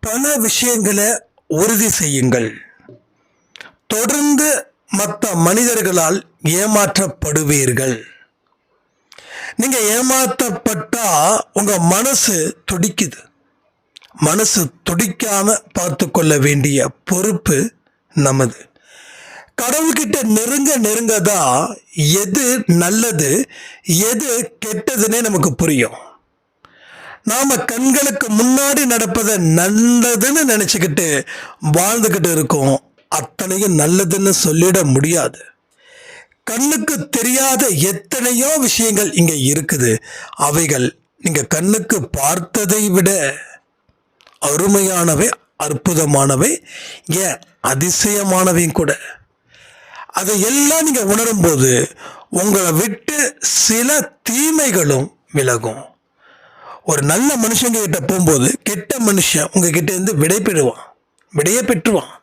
பல விஷயங்களை உறுதி செய்யுங்கள். தொடர்ந்து மற்ற மனிதர்களால் ஏமாற்றப்படுவீர்கள். நீங்க ஏமாற்றப்பட்டா உங்க மனசு துடிக்குது. மனசு துடிக்காம பார்த்து கொள்ள வேண்டிய பொறுப்பு நமது. கடவுள்கிட்ட நெருங்க நெருங்க தான் எது நல்லது எது கெட்டதுன்னே நமக்கு புரியும். நாம கண்களுக்கு முன்னாடி நடப்பதை நல்லதுன்னு நினச்சிக்கிட்டு வாழ்ந்துக்கிட்டு இருக்கோம். அத்தனையும் நல்லதுன்னு சொல்லிட முடியாது. கண்ணுக்கு தெரியாத எத்தனையோ விஷயங்கள் இங்க இருக்குது. அவைகள் நீங்க கண்ணுக்கு பார்த்ததை விட அருமையானவை அற்புதமானவை ஏன் அதிசயமானவையும் கூட. அதை எல்லாம் நீங்க உணரும்போது உங்களை விட்டு சில தீமைகளும் விலகும். ஒரு நல்ல மனுஷங்க கிட்ட போகும்போது கெட்ட மனுஷன் உங்ககிட்ட இருந்து விடை பெறுவான் விடையே பெற்றுவான்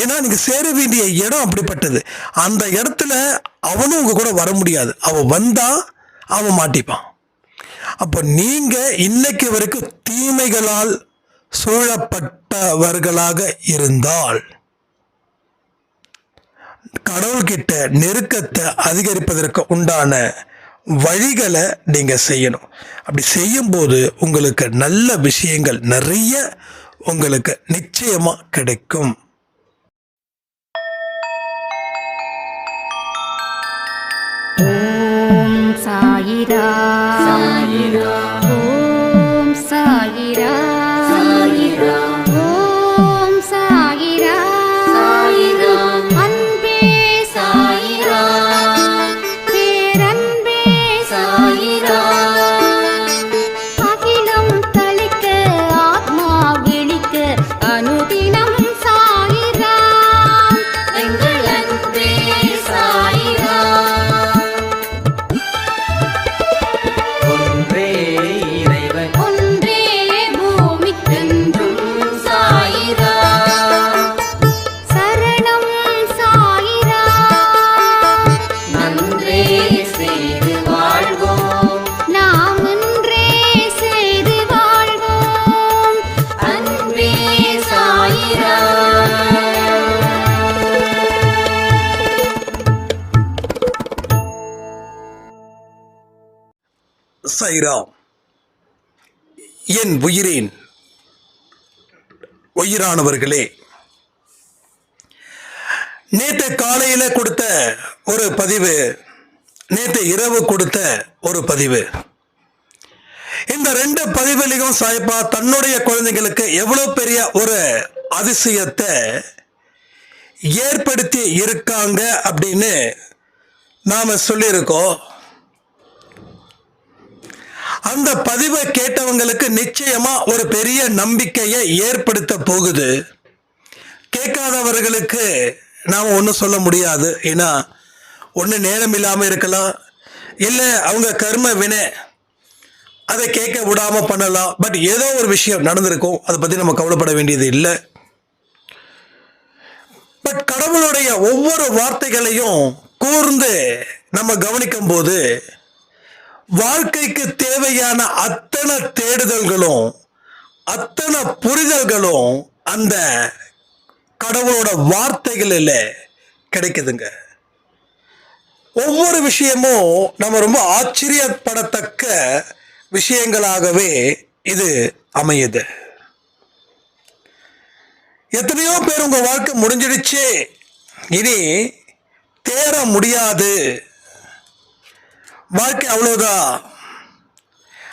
ஏன்னா நீங்க சேர வேண்டிய இடம் அப்படிப்பட்டது. அந்த இடத்துல அவனும் உங்க கூட வர முடியாது. அவன் வந்தா அவன் மாட்டிப்பான். அப்போ நீங்க இன்னைக்கு வரைக்கும் தீமைகளால் சூழப்பட்டவர்களாக இருந்தால் கடவுள்கிட்ட நெருக்கத்தை அதிகரிப்பதற்கு உண்டான வழிகளை நீங்க செய்யணும். அப்படி செய்யும்போது உங்களுக்கு நல்ல விஷயங்கள் நிறைய உங்களுக்கு நிச்சயமா கிடைக்கும். ஓம் சாயிரா. சாயிரா. சைராம் என் உயிரின் உயிரானவர்களே நேற்று காலையில் கொடுத்த ஒரு பதிவு நேற்று இரவு கொடுத்த ஒரு பதிவு. இந்த ரெண்டு பதிவுலையும் சாய்ப்பா தன்னுடைய குழந்தைகளுக்கு எவ்வளவு பெரிய ஒரு அதிசயத்தை ஏற்படுத்தி இருக்காங்க அப்படின்னு நாம சொல்லியிருக்கோம். அந்த பதிவை கேட்டவங்களுக்கு நிச்சயமா ஒரு பெரிய நம்பிக்கையை ஏற்படுத்த போகுது. கேட்காதவர்களுக்கு நாம் ஒன்றும் சொல்ல முடியாது. ஏன்னா ஒன்று நேரம் இல்லாமல் இருக்கலாம். இல்லை அவங்க கர்ம வினை அதை கேட்க விடாமல் பண்ணலாம். பட் ஏதோ ஒரு விஷயம் நடந்திருக்கும். அதை பற்றி நம்ம கவலைப்பட வேண்டியது இல்லை. பட் கடவுளுடைய ஒவ்வொரு வார்த்தைகளையும் கூர்ந்து நம்ம கவனிக்கும் போது வாழ்க்கைக்கு தேவையான அத்தனை தேடுதல்களும் அத்தனை புரிதல்களும் அந்த கடவுளோட வார்த்தைகளில் கிடைக்குதுங்க. ஒவ்வொரு விஷயமும் நம்ம ரொம்ப ஆச்சரியப்படத்தக்க விஷயங்களாகவே இது அமையுது. எத்தனையோ பேர் உங்கள் வாழ்க்கை முடிஞ்சிடுச்சு. இனி தேர முடியாது. வாழ்க்கை அவ்வளோதான்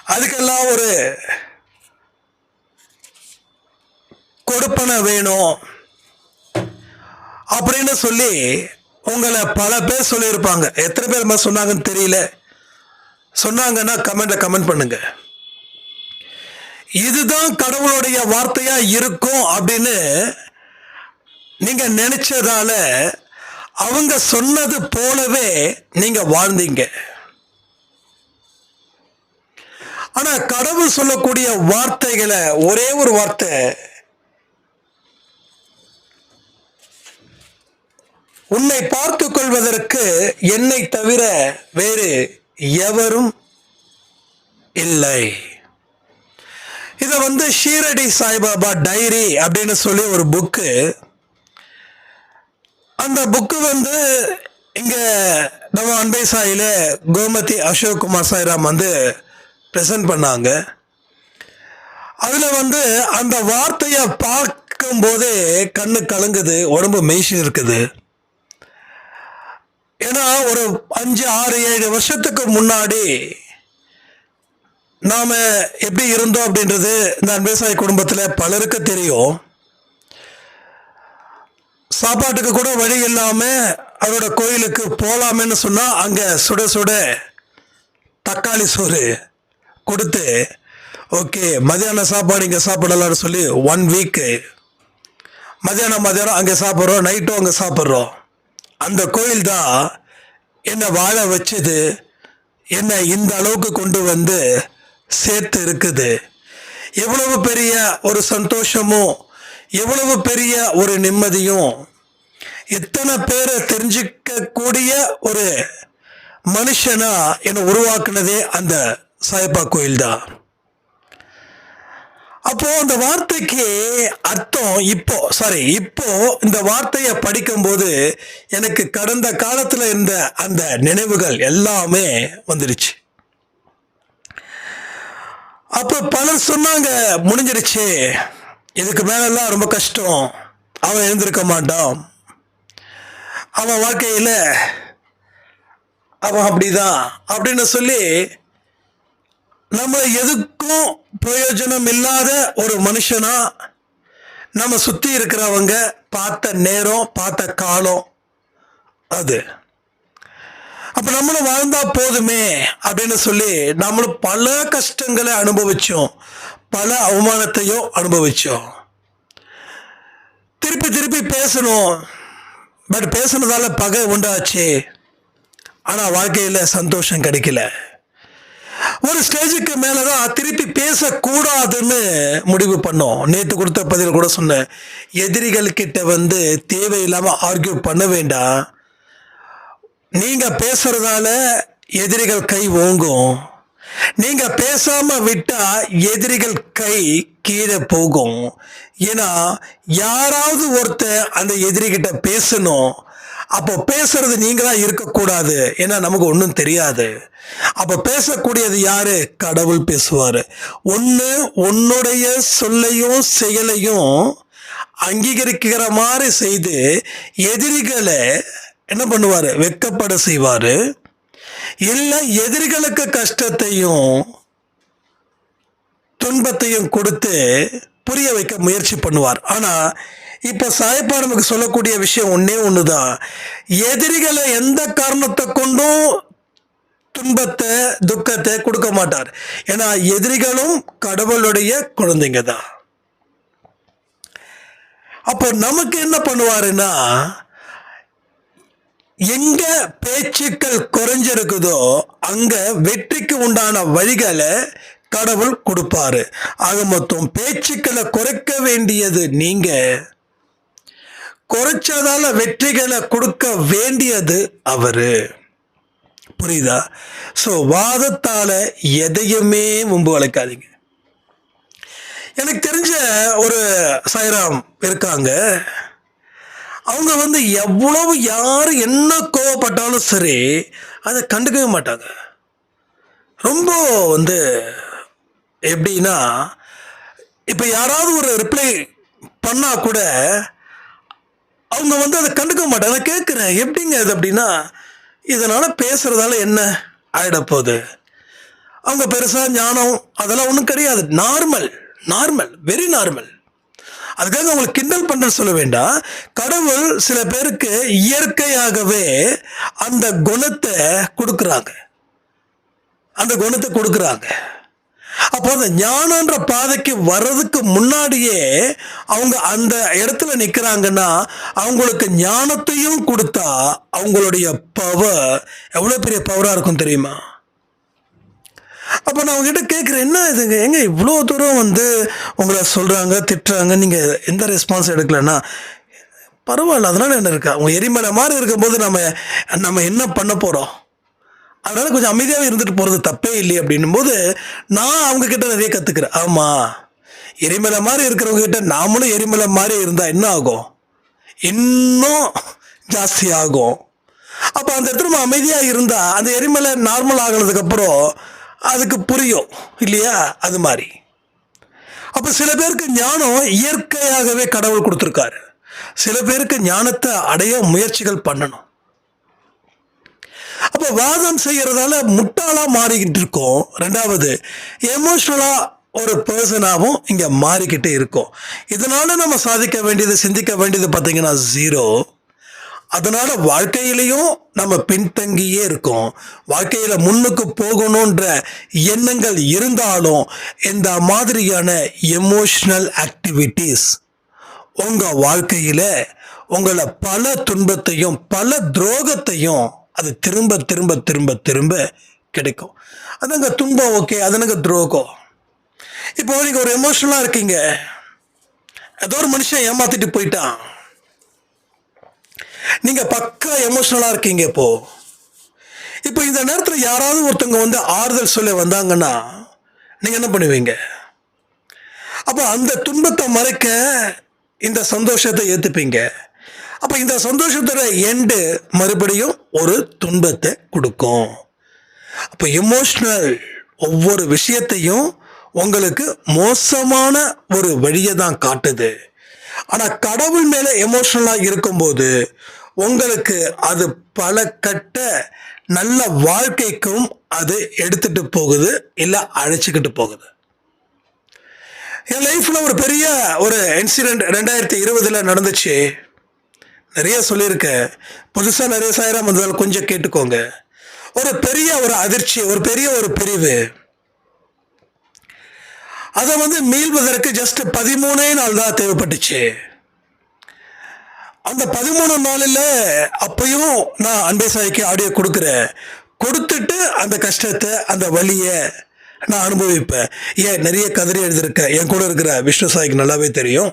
அதுக்கெல்லாம் ஒரு கொடுப்பனை வேணும். அப்படின்னு சொல்லி உங்களை பல பேர் சொல்லியிருப்பாங்க. எத்தனை பேர் மாதிரி சொன்னாங்கன்னு தெரியல. சொன்னாங்கன்னா கமெண்ட்ல கமெண்ட் பண்ணுங்க. இதுதான் கடவுளுடைய வார்த்தையா இருக்கும் அப்படின்னு நீங்க நினைச்சதால அவங்க சொன்னது போலவே நீங்க வாழ்ந்தீங்க. ஆனா கடவுள் சொல்லக்கூடிய வார்த்தைகளை ஒரே ஒரு வார்த்தை. உன்னை பார்த்து கொள்வதற்கு என்னை தவிர வேறு எவரும் இல்லை. இதை வந்து ஷீரடி சாய்பாபா டைரி அப்படின்னு சொல்லி ஒரு புக்கு. அந்த புக்கு வந்து இங்க நம்ம அன்பை சாயில கோமதி அசோக் குமார் சாய்ராம் வந்து ப்ரெசன்ட் பண்ணாங்க. அதில் வந்து அந்த வார்த்தையை பார்க்கும்போதே கண்ணு கலங்குது உடம்பு மெய்சி இருக்குது. ஏன்னா ஒரு அஞ்சு ஆறு ஏழு வருஷத்துக்கு முன்னாடி நாம் எப்படி இருந்தோம் அப்படின்றது இந்த விவசாய குடும்பத்தில் பலருக்கு தெரியும். சாப்பாட்டுக்கு கூட வழி இல்லாமல் அவரோட கோயிலுக்கு போகலாமேன்னு சொன்னால் அங்கே சுட சுட தக்காளி சோறு கொடுத்து ஓகே மதியான சாப்பாடு இங்கே சாப்பிடலாம்னு சொல்லி ஒன் வீக்கு மதியானம் மதியானம் அங்கே சாப்பிட்றோம் நைட்டும் அங்கே சாப்பிட்றோம். அந்த கோயில் தான் என்னை வாழ வச்சது என்னை இந்த அளவுக்கு கொண்டு வந்து சேர்த்து இருக்குது. எவ்வளவு பெரிய ஒரு சந்தோஷமும் எவ்வளவு பெரிய ஒரு நிம்மதியும் எத்தனை பேரை தெரிஞ்சிக்கக்கூடிய ஒரு மனுஷனா என்னை உருவாக்குனதே அந்த சாயப்பா கோயில் தான் அப்போ அந்த வார்த்தைக்கு அர்த்தம் இப்போ சாரி இப்போ இந்த வார்த்தையை படிக்கும்போது எனக்கு கடந்த காலத்தில் இருந்த அந்த நினைவுகள் எல்லாமே வந்துடுச்சு. அப்போ பலர் சொன்னாங்க முடிஞ்சிருச்சு இதுக்கு மேலெல்லாம் ரொம்ப கஷ்டம். அவன் எழுந்திருக்க மாட்டான். அவன் வாழ்க்கையில் அவன் அப்படிதான். அப்படின்னு சொல்லி நம்ம எதுக்கும் பிரயோஜனம் இல்லாத ஒரு மனுஷனா நம்ம சுத்தி இருக்கிறவங்க பார்த்த நேரம் பார்த்த காலம் அது. அப்ப நம்மளும் வாழ்ந்தா போதுமே அப்படின்னு சொல்லி நம்மளும் பல கஷ்டங்களை அனுபவிச்சோம். பல அவமானத்தையும் அனுபவிச்சோம். திருப்பி திருப்பி பேசணும். பட் பேசுனதால பகை உண்டாச்சு. ஆனா வாழ்க்கையில சந்தோஷம் கிடைக்கல. ஒரு ஸ்டேஜுக்கு மேலதான் திருப்பி பேசக்கூடாதுன்னு முடிவு பண்ணோம். நேற்று கொடுத்த பதில் கூட சொன்னேன். எதிரிகள் கிட்ட வந்து தேவையில்லாம ஆர்கியூ பண்ண வேண்டாம். நீங்க பேசுறதால எதிரிகள் கை ஓங்கும். நீங்க பேசாம விட்டா எதிரிகள் கை கீழே போகும். ஏன்னா யாராவது ஒருத்தர் அந்த எதிரிகிட்ட பேசணும். அப்போ பேசுறது நீங்க தான் இருக்கக்கூடாது. ஏன்னா நமக்கு ஒன்றும் தெரியாது. அப்போ பேசக்கூடியது யாரு? கடவுள் பேசுவாரு. ஒன்று உன்னுடைய சொல்லையும் செயலையும் அங்கீகரிக்கிற மாதிரி செய்து எதிரிகளை என்ன பண்ணுவாரு? வெக்கப்பட செய்வாரு. இல்லை எதிரிகளுக்கு கஷ்டத்தையும் துன்பத்தையும் கொடுத்து புரிய வைக்க முயற்சி பண்ணுவார். ஆனா இப்போ சாயப்பா நமக்கு சொல்லக்கூடிய விஷயம் ஒன்றே ஒன்று தான் எதிரிகளை எந்த காரணத்தை கொண்டும் துன்பத்தை துக்கத்தை கொடுக்க மாட்டார். ஏன்னா எதிரிகளும் கடவுளுடைய குழந்தைங்க தான் அப்போ நமக்கு என்ன பண்ணுவாருன்னா எங்க பேச்சுக்கள் குறைஞ்சிருக்குதோ அங்க வெற்றிக்கு உண்டான வழிகளை கடவுள் கொடுப்பாரு. ஆக மொத்தம் பேச்சுக்களை குறைக்க வேண்டியது நீங்க. குறைச்சதால வெற்றிகளை கொடுக்க வேண்டியது அவரு. புரியுதா? ஸோ வாதத்தால எதையுமே முன்பு வளைக்காதீங்க. எனக்கு தெரிஞ்ச ஒரு சாய்ராம் இருக்காங்க. அவங்க வந்து எவ்வளவு யார் என்ன கோவப்பட்டாலும் சரி அதை கண்டுக்கவே மாட்டாங்க. ரொம்ப வந்து எப்படின்னா இப்போ யாராவது ஒரு ரிப்ளை பண்ணால் கூட அவங்க வந்து அதை கண்டுக்க மாட்டாங்க. நான் கேட்குறேன் எப்படிங்க இது அப்படின்னா இதனால் பேசுறதால என்ன ஆயிட போகுது அவங்க பெருசாக ஞானம் அதெல்லாம் ஒன்றும் கிடையாது. நார்மல் நார்மல் வெரி நார்மல் அதுக்காக அவங்களை கிண்டல் பண்ண சொல்ல வேண்டாம். கடவுள் சில பேருக்கு இயற்கையாகவே அந்த குணத்தை கொடுக்குறாங்க. அந்த குணத்தை கொடுக்குறாங்க. அப்போ அந்த ஞானன்ற பாதைக்கு வர்றதுக்கு முன்னாடியே அவங்க அந்த இடத்துல நிற்கிறாங்கன்னா அவங்களுக்கு ஞானத்தையும் கொடுத்தா அவங்களுடைய பவர் எவ்வளோ பெரிய பவராக இருக்கும் தெரியுமா? அப்போ நான் உங்ககிட்ட கேட்குறேன் என்ன இதுங்க? எங்க இவ்வளோ தூரம் வந்து உங்களை சொல்கிறாங்க திட்டுறாங்க நீங்கள் எந்த ரெஸ்பான்ஸ் எடுக்கலன்னா பரவாயில்ல அதனால என்ன இருக்கா? உங்கள் எரிமலை மாதிரி இருக்கும்போது நம்ம நம்ம என்ன பண்ண போகிறோம் அதனால கொஞ்சம் அமைதியாகவே இருந்துட்டு போகிறது தப்பே இல்லை அப்படின்னும் போது நான் அவங்க கிட்ட நிறைய கற்றுக்கிறேன் ஆமாம் எரிமலை மாதிரி இருக்கிறவங்க கிட்ட நாமளும் எரிமலை மாதிரி இருந்தால் என்ன ஆகும்? இன்னும் ஜாஸ்தி ஆகும். அப்போ அந்த இடத்துல நம்ம அமைதியாக இருந்தால் அந்த எரிமலை நார்மல் ஆகினதுக்கப்புறம் அதுக்கு புரியும் இல்லையா? அது மாதிரி. அப்போ சில பேருக்கு ஞானம் இயற்கையாகவே கடவுள் கொடுத்துருக்காரு. சில பேருக்கு ஞானத்தை அடைய முயற்சிகள் பண்ணணும். அப்போ வாதம் செய்யறதால முட்டாளா மாறிக்கிட்டு இருக்கோம். ரெண்டாவது எமோஷ்னலாக ஒரு பர்சனாகவும் இங்க மாறிக்கிட்டே இருக்கும். இதனால நம்ம சாதிக்க வேண்டியது சிந்திக்க வேண்டியது பார்த்தீங்கன்னா ஜீரோ அதனால வாழ்க்கையிலையும் நம்ம பின்தங்கியே இருக்கோம். வாழ்க்கையில முன்னுக்கு போகணுன்ற எண்ணங்கள் இருந்தாலும் இந்த மாதிரியான எமோஷனல் ஆக்டிவிட்டீஸ் உங்க வாழ்க்கையில உங்களை பல துன்பத்தையும் பல துரோகத்தையும் அது திரும்ப திரும்ப திரும்ப திரும்ப கிடைக்கும். அதுங்க துன்பம் ஓகே அதுனுங்க துரோகம். இப்போ நீங்கள் ஒரு எமோஷனலாக இருக்கீங்க. ஏதோ ஒரு மனுஷன் ஏமாத்திட்டு போயிட்டான். நீங்கள் பக்கா எமோஷனலாக இருக்கீங்க இப்போ. இப்போ இந்த நேரத்தில் யாராவது ஒருத்தவங்க வந்து ஆறுதல் சொல்ல வந்தாங்கன்னா நீங்கள் என்ன பண்ணுவீங்க? அப்போ அந்த துன்பத்தை மறைக்க இந்த சந்தோஷத்தை ஏற்றுப்பீங்க அப்போ இந்த சந்தோஷத்தோட எண்டு மறுபடியும் ஒரு துன்பத்தை கொடுக்கும். அப்போ எமோஷ்னல் ஒவ்வொரு விஷயத்தையும் உங்களுக்கு மோசமான ஒரு வழியை தான் காட்டுது. ஆனால் கடவுள் மேலே எமோஷ்னலாக இருக்கும்போது உங்களுக்கு அது பல கட்ட நல்ல வாழ்க்கைக்கும் அது எடுத்துட்டு போகுது இல்லை அழைச்சிக்கிட்டு போகுது. என் லைஃப்பில் ஒரு பெரிய ஒரு இன்சிடெண்ட் ரெண்டாயிரத்தி இருபதில் நடந்துச்சு. நிறைய சொல்லியிருக்கேன் புதுசாக நிறைய சாயிரம் வந்ததால் கொஞ்சம் கேட்டுக்கோங்க. ஒரு பெரிய ஒரு அதிர்ச்சி ஒரு பெரிய ஒரு பிரிவு. அதை வந்து மீள்வதற்கு ஜஸ்ட் பதிமூணே நாள் தான் தேவைப்பட்டுச்சு. அந்த பதிமூணு நாளில் அப்பையும் நான் அன்பை சாய்க்கு ஆடியோ கொடுக்குறேன். கொடுத்துட்டு அந்த கஷ்டத்தை அந்த வலியை நான் அனுபவிப்பேன். ஏன் நிறைய கதறி எழுதியிருக்கேன் என் கூட இருக்கிற விஷ்ணு சாய்க்கு நல்லாவே தெரியும்.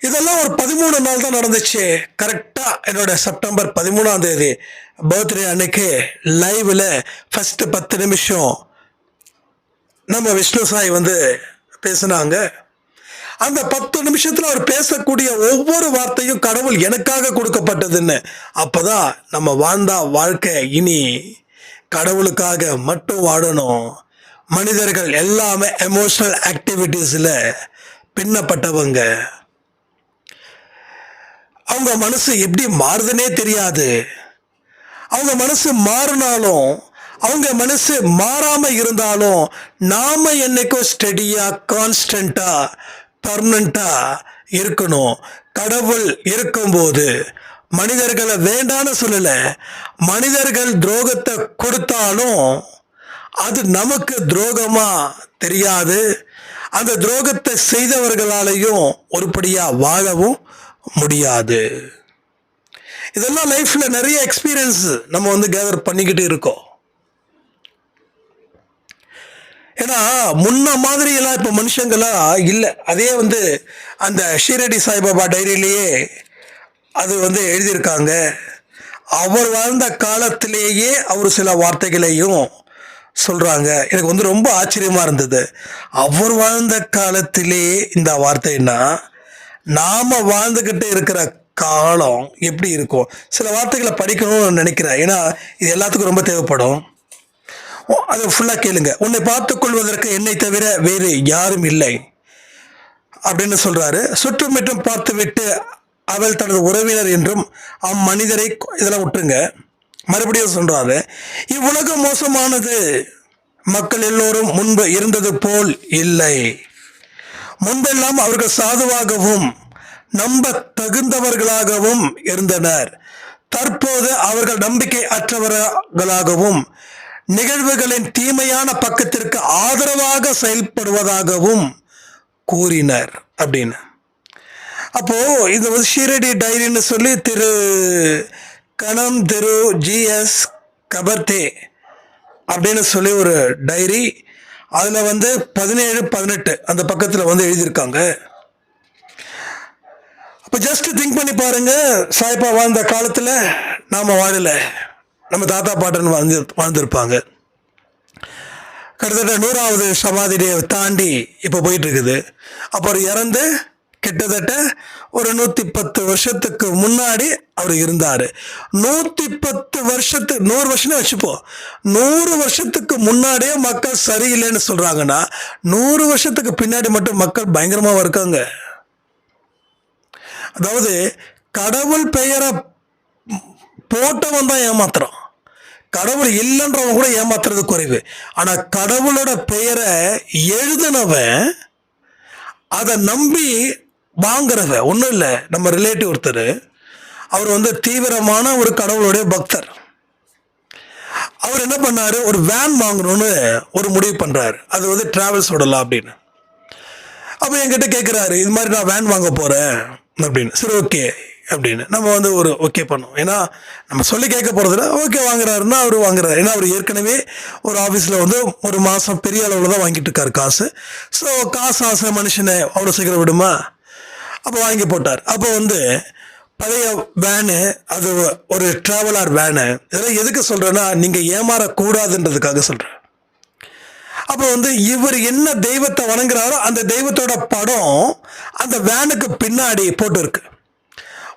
இதெல்லாம் ஒரு பதிமூணு நாள் தான் நடந்துச்சு. கரெக்டாக என்னோட செப்டம்பர் பதிமூணாம் தேதி. பர்த்டே அன்னைக்கு லைவில் ஃபஸ்ட்டு பத்து நிமிஷம் நம்ம விஷ்ணு சாய் வந்து பேசினாங்க. அந்த பத்து நிமிஷத்தில் அவர் பேசக்கூடிய ஒவ்வொரு வார்த்தையும் கடவுள் எனக்காக கொடுக்கப்பட்டதுன்னு. அப்போதான் நம்ம வாழ்ந்தா வாழ்க்கை இனி கடவுளுக்காக மட்டும் வாழணும். மனிதர்கள் எல்லாமே எமோஷ்னல் ஆக்டிவிட்டீஸில் பின்னப்பட்டவங்க. அவங்க மனசு எப்படி மாறுதுன்னே தெரியாது. அவங்க மனசு மாறினாலும் அவங்க மனசு மாறாம இருந்தாலும் நாம என்னைக்கும் ஸ்டெடியா கான்ஸ்டண்டா பர்மனண்டா இருக்கணும். கடவுள் இருக்கும்போது மனிதர்களை வேண்டான்னு சொல்லல மனிதர்கள் துரோகத்தை கொடுத்தாலும் அது நமக்கு துரோகமா தெரியாது. அந்த துரோகத்தை செய்தவர்களாலையும் ஒருபடியா வாழவும் முடியாது. இதெல்லாம் லைஃப்ல நிறைய எக்ஸ்பீரியன்ஸ் நம்ம வந்து கேதர் பண்ணிக்கிட்டு இருக்கோம். ஏன்னா முன்ன மாதிரி எல்லாம் இப்போ மனுஷங்களா இல்லை. அதே வந்து அந்த ஷீரடி சாய்பாபா டைரியிலேயே அது வந்து எழுதியிருக்காங்க. அவர் வாழ்ந்த காலத்திலேயே அவர் சில வார்த்தைகளையும் சொல்கிறாங்க எனக்கு வந்து ரொம்ப ஆச்சரியமாக இருந்தது. அவர் வாழ்ந்த காலத்திலேயே இந்த வார்த்தைன்னா நாம வாழ்ந்துக்கிட்டு இருக்கிற காலம் எப்படி இருக்கும்? சில வார்த்தைகளை படிக்கணும்னு நினைக்கிறேன். ஏன்னா இது எல்லாத்துக்கும் ரொம்ப தேவைப்படும். ஓ, அதை ஃபுல்லாக கேளுங்க. உன்னை பார்த்து கொள்வதற்கு என்னை தவிர வேறு யாரும் இல்லை அப்படின்னு சொல்றாரு. சுற்றுமுற்றும் பார்த்துவிட்டு அவள் தனது உறவினர் என்றும் அம்மனிதரை இதெல்லாம் விட்டுருங்க. மறுபடியும் சொல்றாரு. இவ்வுலகம் மோசமானது. மக்கள் எல்லோரும் முன்பு இருந்தது போல் இல்லை. முன்பெல்லாம் அவர்கள் சாதுவாகவும் நம்ப தகுந்தவர்களாகவும் இருந்தனர். தற்போது அவர்கள் நம்பிக்கை அற்றவர்களாகவும் நிகழ்வுகளின் தீமையான பக்கத்திற்கு ஆதரவாக செயல்படுவதாகவும் கூறினர் அப்படின்னு. அப்போ இது வந்து ஷீரடி டைரின்னு சொல்லி திரு கணம் திரு ஜிஎஸ் கபர்தே அப்படின்னு சொல்லி ஒரு டைரி அதில் வந்து பதினேழு பதினெட்டு அந்த பக்கத்தில் வந்து எழுதியிருக்காங்க. அப்போ ஜஸ்ட் திங்க் பண்ணி பாருங்க சாய்பா வாழ்ந்த காலத்தில் நாம் வாழலை. நம்ம தாத்தா பாட்டன் வாழ்ந்து வாழ்ந்திருப்பாங்க. கிட்டத்தட்ட நூறாவது சமாதியை தாண்டி இப்போ போயிட்டு இருக்குது. அப்புறம் இறந்து கிட்டத்தட்ட ஒரு நூற்றி பத்து வருஷத்துக்கு முன்னாடி அவர் இருந்தார். நூற்றி பத்து வருஷத்து நூறு வருஷம் வச்சுப்போம். நூறு வருஷத்துக்கு முன்னாடியே மக்கள் சரியில்லைன்னு சொல்கிறாங்கன்னா நூறு வருஷத்துக்கு பின்னாடி மட்டும் மக்கள் பயங்கரமாக இருக்காங்க. அதாவது கடவுள் பெயரை போட்டவன் தான் ஏமாத்துறான். கடவுள் இல்லைன்றவன் கூட ஏமாத்துறது குறைவு. ஆனா கடவுளோட பெயரை எழுதினவன் அதை நம்பி வாங்குறவன் ஒன்றும் இல்லை நம்ம ரிலேட்டிவ் ஒருத்தர் அவர் வந்து தீவிரமான ஒரு கடவுளுடைய பக்தர். அவர் என்ன பண்ணார்? ஒரு வேன் வாங்கணும்னு ஒரு முடிவு பண்ணுறாரு அது வந்து ட்ராவல்ஸ் விடலாம் அப்படின்னு. அப்போ என்கிட்ட கேட்குறாரு இது மாதிரி நான் வேன் வாங்க போகிறேன் அப்படின்னு. சரி ஓகே அப்படின்னு. நம்ம வந்து ஒரு ஓகே பண்ணோம். ஏன்னா நம்ம சொல்லி கேட்க போகிறதுல ஓகே வாங்குறாருன்னா அவர் வாங்குறாரு. ஏன்னா அவர் ஏற்கனவே ஒரு ஆஃபீஸில் வந்து ஒரு மாதம் பெரிய அளவில் தான் வாங்கிட்டு இருக்காரு காசு. ஸோ காசு ஆசை மனுஷனை அவ்வளோ சீக்கிரம் விடுமா? அப்போ வாங்கி போட்டார். அப்போ வந்து பழைய வேனு அது ஒரு ட்ராவலர் வேனு இதெல்லாம் எதுக்கு சொல்கிறேன்னா நீங்கள் ஏமாறக்கூடாதுன்றதுக்காக சொல்கிறேன் அப்போ வந்து இவர் என்ன தெய்வத்தை வணங்குறாரோ அந்த தெய்வத்தோட படம் அந்த வேனுக்கு பின்னாடி போட்டிருக்கு.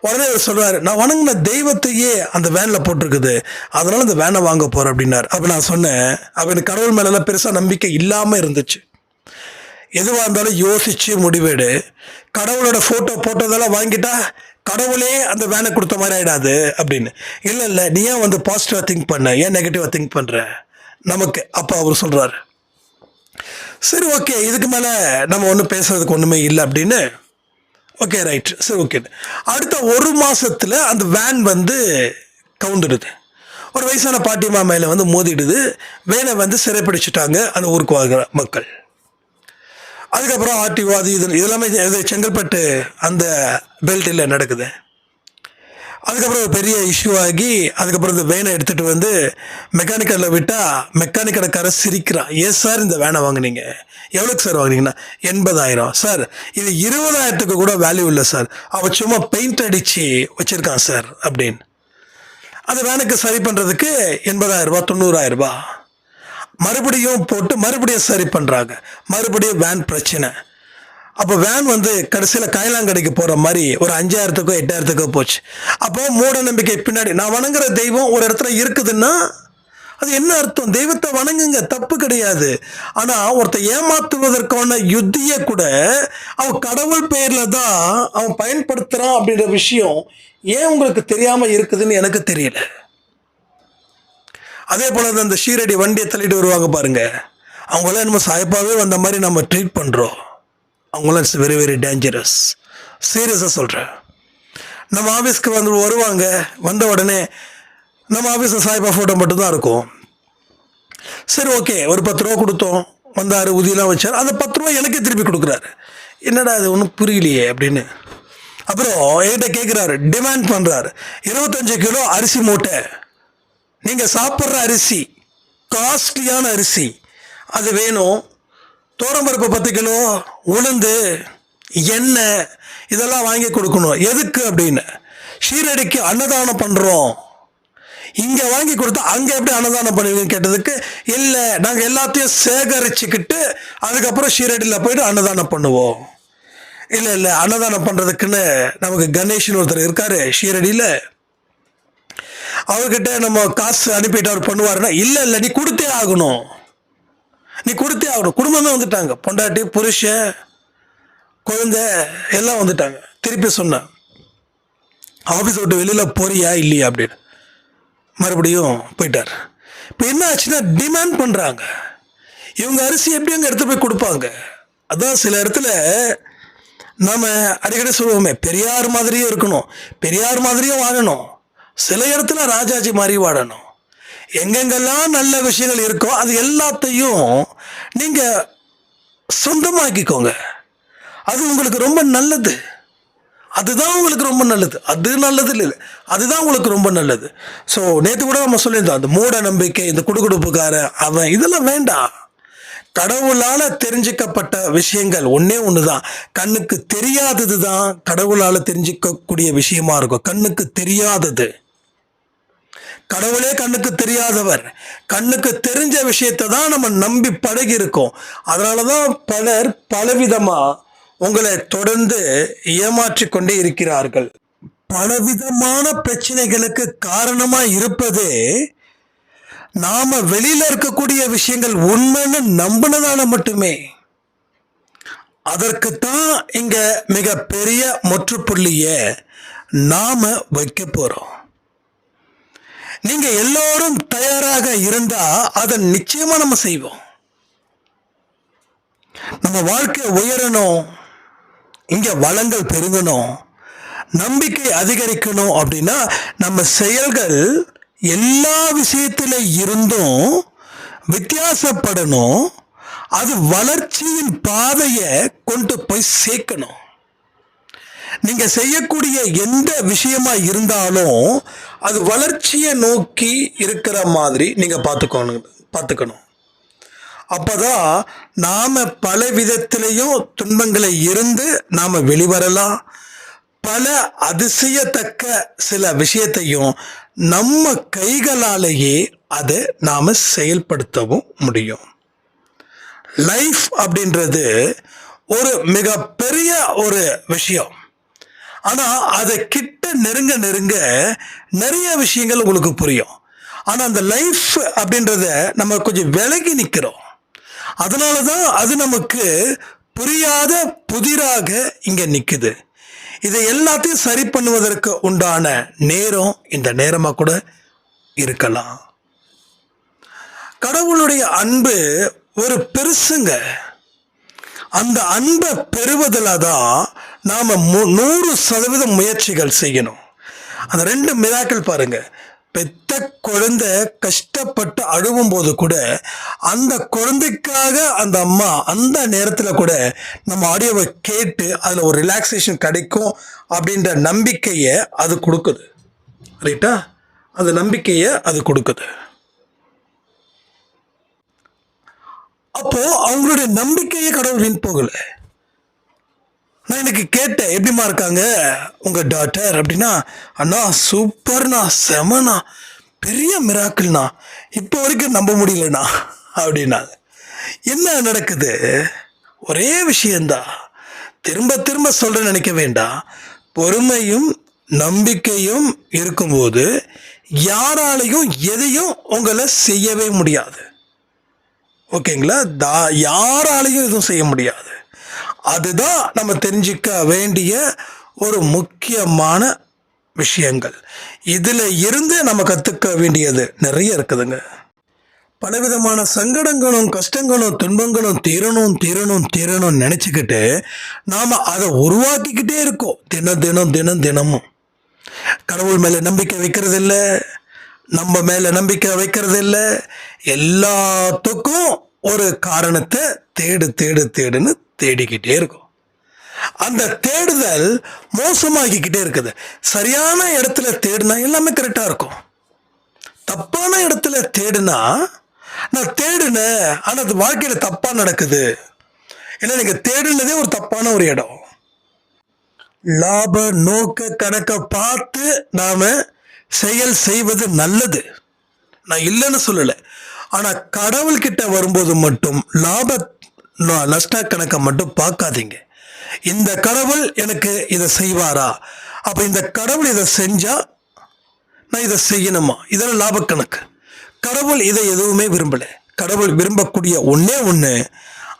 உடனே அவர் சொல்றாரு நான் வணங்கின தெய்வத்தையே அந்த வேனில் போட்டிருக்குது. அதனால அந்த வேனை வாங்க போகிறேன் அப்படின்னார். அப்போ நான் சொன்னேன் அப்போ எனக்கு கடவுள் மேலெல்லாம் பெருசாக நம்பிக்கை இல்லாமல் இருந்துச்சு. எதுவாக இருந்தாலும் யோசிச்சு முடிவெடு. கடவுளோட ஃபோட்டோ போட்டதெல்லாம் வாங்கிட்டா கடவுளே அந்த வேனை கொடுத்த மாதிரி ஆயிடாது அப்படின்னு. இல்லை இல்லை நீ ஏன் வந்து பாசிட்டிவாக திங்க் பண்ண? ஏன் நெகட்டிவாக திங்க் பண்ணுற நமக்கு. அப்போ அவர் சொல்கிறாரு சரி ஓகே இதுக்கு மேலே நம்ம ஒன்றும் பேசுறதுக்கு ஒன்றுமே இல்லை அப்படின்னு. ஓகே ரைட் சரி ஓகே அடுத்த ஒரு மாதத்தில் அந்த வேன் வந்து கவுந்துடுது. ஒரு வயசான பாட்டிமா மேலே வந்து மோதிடுது. வேனை வந்து சிறைப்பிடிச்சிட்டாங்க. அந்த ஊருக்கு வாங்குற மக்கள். அதுக்கப்புறம் ஆர்டிஓ அது இது இதெல்லாமே இது செங்கல்பட்டு அந்த பெல்ட்டில் நடக்குது. அதுக்கப்புறம் ஒரு பெரிய இஷ்யூ ஆகி அதுக்கப்புறம் இந்த வேனை எடுத்துகிட்டு வந்து மெக்கானிக்கலில் விட்டால் மெக்கானிக்கடைக்காரர் சிரிக்கிறான். ஏன் சார் இந்த வேனை வாங்கினீங்க? எவ்வளோக்கு சார் வாங்குனீங்கன்னா? எண்பதாயிரம். சார் இது இருபதாயிரத்துக்கு கூட வேல்யூ இல்லை சார். அவன் சும்மா பெயிண்ட் அடித்து வச்சுருக்கான் சார் அப்படின்னு. அந்த வேனுக்கு சரி பண்ணுறதுக்கு எண்பதாயிரரூபா தொண்ணூறாயிரரூபா மறுபடியும் போட்டு மறுபடியும் சரி பண்ணுறாங்க மறுபடியும் வேன் பிரச்சனை. அப்போ வேன் வந்து கடைசியில் கைலாங்கடைக்கு போகிற மாதிரி ஒரு அஞ்சாயிரத்துக்கோ எட்டாயிரத்துக்கோ போச்சு. அப்போ மூட நம்பிக்கை பின்னாடி நான் வணங்குற தெய்வம் ஒரு இடத்துல இருக்குதுன்னா அது என்ன அர்த்தம்? தெய்வத்தை வணங்குங்க தப்பு கிடையாது. ஆனால் ஒருத்தன் ஏமாத்துவதற்கான யுத்தியை கூட அவன் கடவுள் பெயரில் தான் அவன் பயன்படுத்துகிறான் அப்படின்ற விஷயம் ஏன் உங்களுக்கு தெரியாமல் இருக்குதுன்னு எனக்கு தெரியல. அதே போல தான் அந்த ஷீரடி வண்டியை தள்ளிட்டு வருவாங்க பாருங்க. அவங்களாம் நம்ம சாய்ப்பாகவே வந்த மாதிரி நம்ம ட்ரீட் பண்ணுறோம் அவங்களாம் இட்ஸ் வெரி வெரி டேஞ்சரஸ் சீரியஸாக சொல்கிறேன் நம்ம ஆஃபீஸ்க்கு வந்து வருவாங்க. வந்த உடனே நம்ம ஆஃபீஸில் சாய்பா ஃபோட்டோ மட்டும்தான் இருக்கும். சரி ஓகே ஒரு பத்து ரூபா கொடுத்தோம். வந்தார் உதியெல்லாம் வச்சார். அந்த பத்து ரூபா எனக்கே திருப்பி கொடுக்குறாரு. என்னடா அது ஒன்றும் புரியலையே அப்படின்னு. அப்புறம் என்கிட்ட கேட்குறாரு டிமாண்ட் பண்ணுறாரு இருபத்தஞ்சு கிலோ அரிசி மூட்டை. நீங்கள் சாப்பிட்ற அரிசி காஸ்ட்லியான அரிசி அது வேணும். தோரம்பருப்பு பத்து கிலோ உளுந்து எண்ணெய் இதெல்லாம் வாங்கி கொடுக்கணும். எதுக்கு அப்படின்னு? ஷீரடிக்கு அன்னதானம் பண்ணுறோம் இங்கே வாங்கி கொடுத்தா அங்கே எப்படி அன்னதானம் பண்ணுவீங்கன்னு கேட்டதுக்கு இல்லை நாங்கள் எல்லாத்தையும் சேகரிச்சுக்கிட்டு அதுக்கப்புறம் ஷீரடியில் போயிட்டு அன்னதானம் பண்ணுவோம். இல்லை இல்லை அன்னதானம் பண்ணுறதுக்குன்னு நமக்கு கணேஷ்னு ஒருத்தர் இருக்காரு ஷீரடியில். அவர்கிட்ட நம்ம காசு அனுப்பிட்டு அவர் பண்ணுவாருன்னா இல்லை இல்லை நீ கொடுத்தே ஆகணும். நீ கொடுத்தே ஆகணும். குடும்பமே வந்துட்டாங்க. பொண்டாட்டி புருஷன் குழந்தை எல்லாம் வந்துட்டாங்க. திருப்பி சொன்னேன் ஆஃபீஸ் விட்டு வெளியில் போறியா இல்லையா? அப்படின்னு. மறுபடியும் போயிட்டார். இப்போ என்ன ஆச்சுன்னா டிமாண்ட் பண்ணுறாங்க இவங்க அரிசி எப்படி அங்கே எடுத்து போய் கொடுப்பாங்க? அதான் சில இடத்துல நாம் அடிக்கடி சொல்லுவோமே பெரியார் மாதிரியும் இருக்கணும். பெரியார் மாதிரியும் வாழணும். சில இடத்துல ராஜாஜி மாதிரி வாழணும் எங்கெங்கெல்லாம் நல்ல விஷயங்கள் இருக்கோ அது எல்லாத்தையும் நீங்கள் சொந்தமாக்கிக்கோங்க. அது உங்களுக்கு ரொம்ப நல்லது. அதுதான் உங்களுக்கு ரொம்ப நல்லது. அது நல்லது இல்லை அதுதான் உங்களுக்கு ரொம்ப நல்லது. ஸோ நேற்று கூட நம்ம சொல்லியிருந்தோம் அந்த மூட நம்பிக்கை இந்த குடுகுடுப்புக்காரன் அவன் இதெல்லாம் வேண்டாம். கடவுளால் தெரிஞ்சுக்கப்பட்ட விஷயங்கள் ஒன்றே ஒன்று தான் கண்ணுக்கு தெரியாதது தான் கடவுளால் தெரிஞ்சிக்கக்கூடிய விஷயமா இருக்கும். கண்ணுக்கு தெரியாதது. கடவுளே கண்ணுக்கு தெரியாதவர். கண்ணுக்கு தெரிஞ்ச விஷயத்தை தான் நம்ம நம்பி பழகி இருக்கோம் அதனால தான் பலர் பலவிதமா உங்களை தொடர்ந்து ஏமாற்றி கொண்டே இருக்கிறார்கள். பலவிதமான பிரச்சனைகளுக்கு காரணமா இருப்பதே நாம வெளியில இருக்கக்கூடிய விஷயங்கள் உண்மைன்னு நம்பினதால மட்டுமே. அதற்குத்தான் இங்க மிக பெரிய முற்றுப்புள்ளிய நாம வைக்க போறோம். நீங்க எல்லோரும் தயாராக இருந்தா அதை நிச்சயமா நம்ம செய்வோம். நம்ம வாழ்க்கை உயரணும் இங்க வளங்கள் பெருங்கணும் நம்பிக்கை அதிகரிக்கணும் அப்படின்னா நம்ம செயல்கள் எல்லா விஷயத்தில இருந்தும் வித்தியாசப்படணும் அது வளர்ச்சியின் பாதையை கொண்டு போய் சேர்க்கணும். நீங்க செய்யக்கூடிய எந்த விஷயமா இருந்தாலும் அது வளர்ச்சியை நோக்கி இருக்கிற மாதிரி நீங்க பார்த்துக்கணும் பார்த்துக்கணும். அப்போதான் நாம் பல விதத்திலையும் துன்பங்களை இருந்து நாம் வெளிவரலாம். பல அதிசயத்தக்க சில விஷயத்தையும் நம்ம கைகளாலேயே அதை நாம் செயல்படுத்தவும் முடியும். லைஃப் அப்படின்றது ஒரு மிகப்பெரிய ஒரு விஷயம். ஆனா அதை கிட்ட நெருங்க நெருங்க நிறைய விஷயங்கள் உங்களுக்கு புரியும். ஆனா அந்த லைஃப் அப்படின்றத நம்ம கொஞ்சம் விலகி நிற்கிறோம் அதனால தான் அது நமக்கு புரியாத புதிராக இங்கே நிற்குது இதை எல்லாத்தையும் சரி பண்ணுவதற்கு உண்டான நேரம் இந்த நேரமாக கூட இருக்கலாம். கடவுளுடைய அன்பு ஒரு பெருசுங்க. அந்த அன்பை பெறுவதில் தான் நாம் நூறு சதவீதம் முயற்சிகள் செய்யணும். அந்த ரெண்டு மிராக்கள் பாருங்க. பெத்த குழந்தை கஷ்டப்பட்டு அழுவும் போது கூட அந்த குழந்தைக்காக அந்த அம்மா அந்த நேரத்தில் கூட நம்ம ஆடியோவை கேட்டு அதில் ஒரு ரிலாக்ஸேஷன் கிடைக்கும் அப்படின்ற நம்பிக்கையை அது கொடுக்குது. ரைட்டா அந்த நம்பிக்கையை அது கொடுக்குது. அப்போ அவங்களுடைய நம்பிக்கையே கடவுள் வீண் போகல. நான் எனக்கு கேட்டேன் எப்படிமா இருக்காங்க? உங்க டாக்டர் அப்படின்னா அண்ணா சூப்பர்ண்ணா செமண்ணா பெரிய மிராக்கிள்ண்ணா இப்போ வரைக்கும் நம்ப முடியலண்ணா அப்படின்னாங்க. என்ன நடக்குது? ஒரே விஷயந்தான் திரும்ப திரும்ப சொல்ற நினைக்க வேண்டாம் பொறுமையும் நம்பிக்கையும் இருக்கும்போது யாராலையும் எதையும் உங்களை செய்யவே முடியாது. ஓகேங்களா? தா யாராலையும் எதுவும் செய்ய முடியாது. அதுதான் நம்ம தெரிஞ்சுக்க வேண்டிய ஒரு முக்கியமான விஷயங்கள். இதில் இருந்து நம்ம கற்றுக்க வேண்டியது நிறைய இருக்குதுங்க. பலவிதமான சங்கடங்களும் கஷ்டங்களும் துன்பங்களும் தீரணும் தீரணும் தீரணும்னு நினச்சிக்கிட்டு நாம் அதை உருவாக்கிக்கிட்டே இருக்கோம். தினம் தினம் தினம் தினமும். கடவுள் மேலே நம்பிக்கை வைக்கிறது இல்லை நம்ம மேலே நம்பிக்கை வைக்கிறது இல்லை எல்லாத்துக்கும் ஒரு காரணத்தை தேடு தேடு தேடுன்னு தேடிக்கிட்டே இருக்கும். அந்த தேடுதல் மோசமாகிக்கிட்டே இருக்குது. சரியான இடத்துல தேடினா எல்லாமே கரெக்டாக இருக்கும். தப்பான இடத்துல தேடுனா நான் தேடினேன் ஆனால் அது வாழ்க்கையில் தப்பாக நடக்குது. ஏன்னா நீங்கள் தேடுனதே ஒரு தப்பான ஒரு இடம். லாப நோக்க கணக்கை பார்த்து நாம் செயல் செய்வது நல்லது. நான் இல்லைன்னு சொல்லலை. ஆனால் கடவுள்கிட்ட வரும்போது மட்டும் லாப நஷ்ட கணக்கை மட்டும் பார்க்காதீங்க. இந்த கடவுள் எனக்கு இதை செய்வாரா? அப்போ இந்த கடவுள் இதை செஞ்சா நான் இதை செய்யணுமா? இதெல்லாம் லாப கணக்கு. கடவுள் இதை எதுவுமே விரும்பலை. கடவுள் விரும்பக்கூடிய ஒன்னே ஒன்று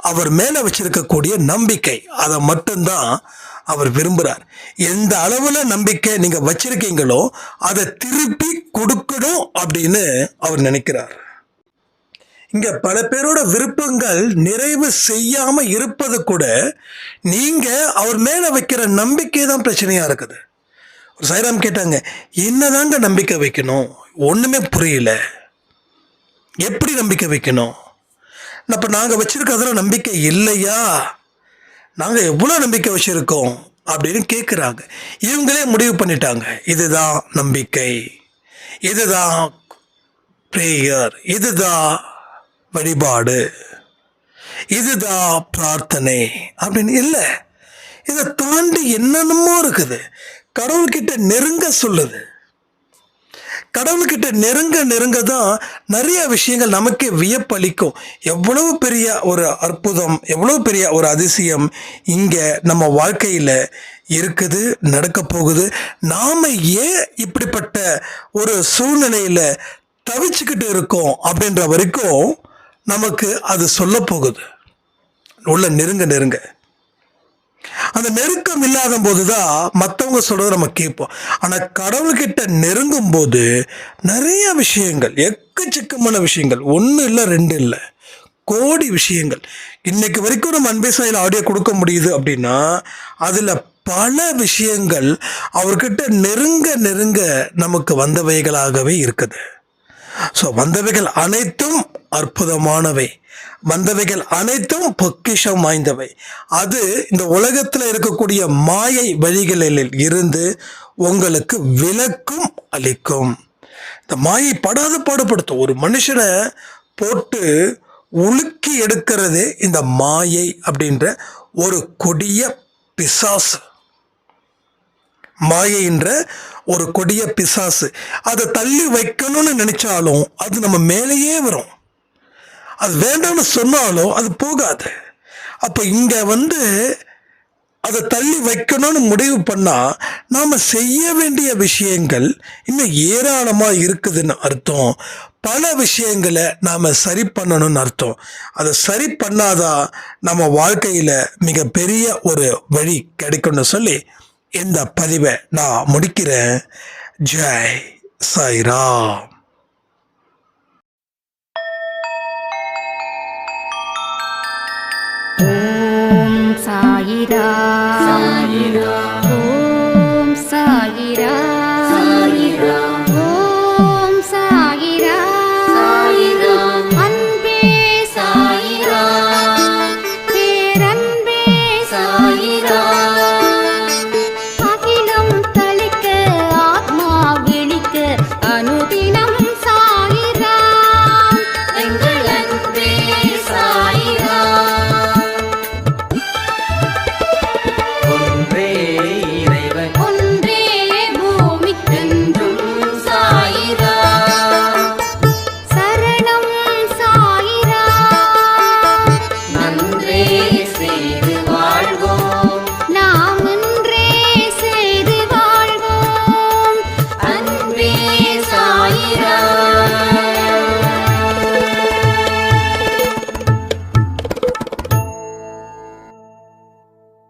அவர் மேலே வச்சிருக்கக்கூடிய நம்பிக்கை. அதை மட்டும்தான் அவர் விரும்புகிறார் எந்த அளவில் நம்பிக்கை நீங்கள் வச்சிருக்கீங்களோ அதை திருப்பி கொடுக்கணும் அப்படின்னு அவர் நினைக்கிறார். இங்க பல பேரோட விருப்பங்கள் நிறைவு செய்யாம இருப்பது கூட நீங்க அவர் மேல வைக்கிற நம்பிக்கை தான் பிரச்சனையா இருக்குது. ஒரு சைராம் கேட்டாங்க என்னதாங்க நம்பிக்கை வைக்கணும்? ஒண்ணுமே புரியல. எப்படி நம்பிக்கை வைக்கணும்? அப்ப நாங்க வச்சிருக்கிறதுல நம்பிக்கை இல்லையா? நாங்க எவ்வளவு நம்பிக்கை வச்சிருக்கோம்? அப்படின்னு கேட்குறாங்க இவங்களே முடிவு பண்ணிட்டாங்க. இதுதான் நம்பிக்கை. இதுதான் ப்ரேயர் இதுதான் வழிபாடு. இதுதான் பிரார்த்தனை. அப்படின்னு இல்லை. இதை தாண்டி என்னென்னமோ இருக்குது. கடவுள்கிட்ட நெருங்க சொல்லுது. கடவுள்கிட்ட நெருங்க நெருங்க தான் நிறைய விஷயங்கள் நமக்கே வியப்பளிக்கும். எவ்வளவு பெரிய ஒரு அற்புதம் எவ்வளவு பெரிய ஒரு அதிசயம் இங்கே நம்ம வாழ்க்கையில் இருக்குது நடக்க போகுது. நாம் ஏன் இப்படிப்பட்ட ஒரு சூழ்நிலையில் தவிச்சுக்கிட்டு இருக்கோம் அப்படின்ற வரைக்கும் நமக்கு அது சொல்ல போகுது உள்ள நெருங்க நெருங்க. அந்த நெருக்கம் இல்லாத போதுதான் மற்றவங்க சொல்றத நம்ம கேட்போம். ஆனால் கடவுள்கிட்ட நெருங்கும் போது நிறைய விஷயங்கள் எக்கச்சக்கமான விஷயங்கள். ஒன்று இல்லை ரெண்டு இல்லை. கோடி விஷயங்கள். இன்னைக்கு வரைக்கும் நம்ம அன்பே சாயில் ஆடியோ கொடுக்க முடியுது அப்படின்னா அதில் பல விஷயங்கள் அவர்கிட்ட நெருங்க நெருங்க நமக்கு வந்தவைகளாகவே இருக்குது. ஸோ வந்தவைகள் அனைத்தும் அற்புதமானவை. வந்தவைகள் அனைத்தும் பொக்கிஷம் வாய்ந்தவை. அது இந்த உலகத்தில் இருக்கக்கூடிய மாயை வழிகளில் இருந்து உங்களுக்கு விலக்கும் அளிக்கும். இந்த மாயை படாத பாடுபடுத்தும். ஒரு மனுஷனை போட்டு உலுக்கி எடுக்கிறது இந்த மாயை அப்படின்ற ஒரு கொடிய பிசாசு. மாயைன்ற ஒரு கொடிய பிசாசு. அதை தள்ளி வைக்கணும்னு நினைச்சாலும் அது நம்ம மேலேயே வரும். அது வேண்டாம்னு சொன்னாலும் அது போகாது. அப்போ இங்கே வந்து அதை தள்ளி வைக்கணும்னு முடிவு பண்ணால் நாம் செய்ய வேண்டிய விஷயங்கள் இன்னும் ஏராளமாக இருக்குதுன்னு அர்த்தம். பல விஷயங்களை நாம் சரி பண்ணணும்னு அர்த்தம். அதை சரி பண்ணாதான் நம்ம வாழ்க்கையில் மிகப்பெரிய ஒரு வழி கிடைக்கும்னு சொல்லி இந்த பதிவை நான் முடிக்கிறேன். ஜெய் சாய்ராம். ஓம் சாயிரா சாயிரா